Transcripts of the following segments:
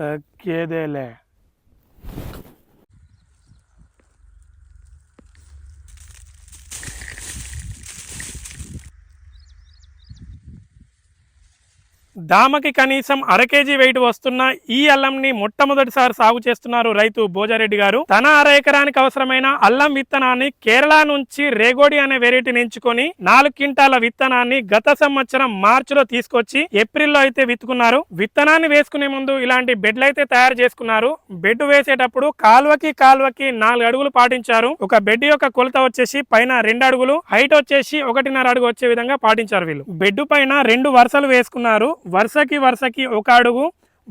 तक के देले దామకి కనీసం అర కేజీ వెయిట్ వస్తున్న ఈ అల్లంని మొట్టమొదటిసారి సాగు చేస్తున్నారు రైతు భోజారెడ్డి గారు. తన అర ఎకరానికి అవసరమైన అల్లం విత్తనాన్ని కేరళ నుంచి రేగోడి అనే వెరైటీని ఎంచుకొని నాలుగు క్వింటాల విత్తనాన్ని గత సంవత్సరం మార్చిలో తీసుకొచ్చి ఏప్రిల్లో అయితే విత్తుకున్నారు. విత్తనాన్ని వేసుకునే ముందు ఇలాంటి బెడ్లు అయితే తయారు చేసుకున్నారు. బెడ్ వేసేటప్పుడు కాలువకి కాలువకి నాలుగు అడుగులు పాటించారు. ఒక బెడ్ యొక్క కొలత వచ్చేసి పైన రెండు అడుగులు హైట్ వచ్చేసి ఒకటిన్నర అడుగు వచ్చే విధంగా పాటించారు వీళ్ళు. బెడ్ పైన రెండు వరుసలు వేసుకున్నారు. వరుసకి వరుసకి ఒక అడుగు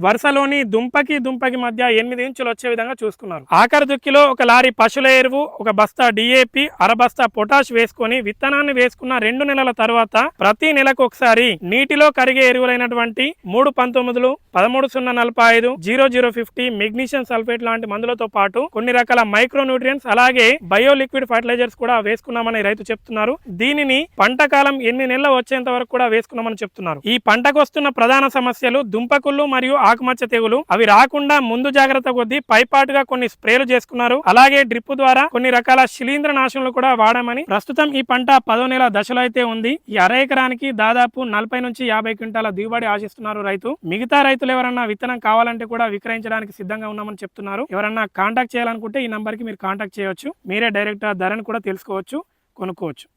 వరుసలోని దుంపకి దుంపకి మధ్య ఎనిమిది ఇంచులు వచ్చే విధంగా చూసుకున్నారు. ఆఖరి దుక్కిలో ఒక లారీ పశుల ఎరువు ఒక బస్తా డిఏపి అర బస్తా పొటాష్ వేసుకొని విత్తనాన్ని వేసుకున్న రెండు నెలల తర్వాత ప్రతి నెలకు ఒకసారి నీటిలో కరిగే ఎరువులైనటువంటి మూడు పంతొమ్మిదిలు పదమూడు సున్నా నలభై ఐదు zero zero fifty magnesium sulphate లాంటి మందులతో పాటు కొన్ని రకాల మైక్రో న్యూట్రియన్స్ అలాగే బయో లిక్విడ్ ఫర్టిలైజర్స్ కూడా వేసుకున్నామని రైతు చెప్తున్నారు. దీనిని పంట కాలం ఎన్ని నెలలు వచ్చేంత వరకు కూడా వేసుకున్నామని చెప్తున్నారు. ఈ పంటకు వస్తున్న ప్రధాన సమస్యలు దుంపకుళ్ళు మరియు ఆకుమచ్చ తెగులు. అవి రాకుండా ముందు జాగ్రత్త కొద్దీ పైపాటుగా కొన్ని స్ప్రేలు చేసుకున్నారు. అలాగే డ్రిప్ ద్వారా కొన్ని రకాల శిలీంద్ర నాశనలు కూడా వాడామని ప్రస్తుతం ఈ పంట పదో నెల దశలో అయితే ఉంది. ఈ అర ఎకరానికి దాదాపు నలభై నుంచి యాభై క్వింటాల దిగుబడి ఆశిస్తున్నారు రైతు. మిగతా రైతులు ఎవరన్నా విత్తనం కావాలంటే కూడా విక్రయించడానికి సిద్ధంగా ఉన్నామని చెప్తున్నారు. ఎవరన్నా కాంటాక్ట్ చేయాలనుకుంటే ఈ నంబర్కి మీరు కాంటాక్ట్ చేయవచ్చు మీరే డైరెక్ట్ ధరను కూడా తెలుసుకోవచ్చు కొనుక్కోవచ్చు.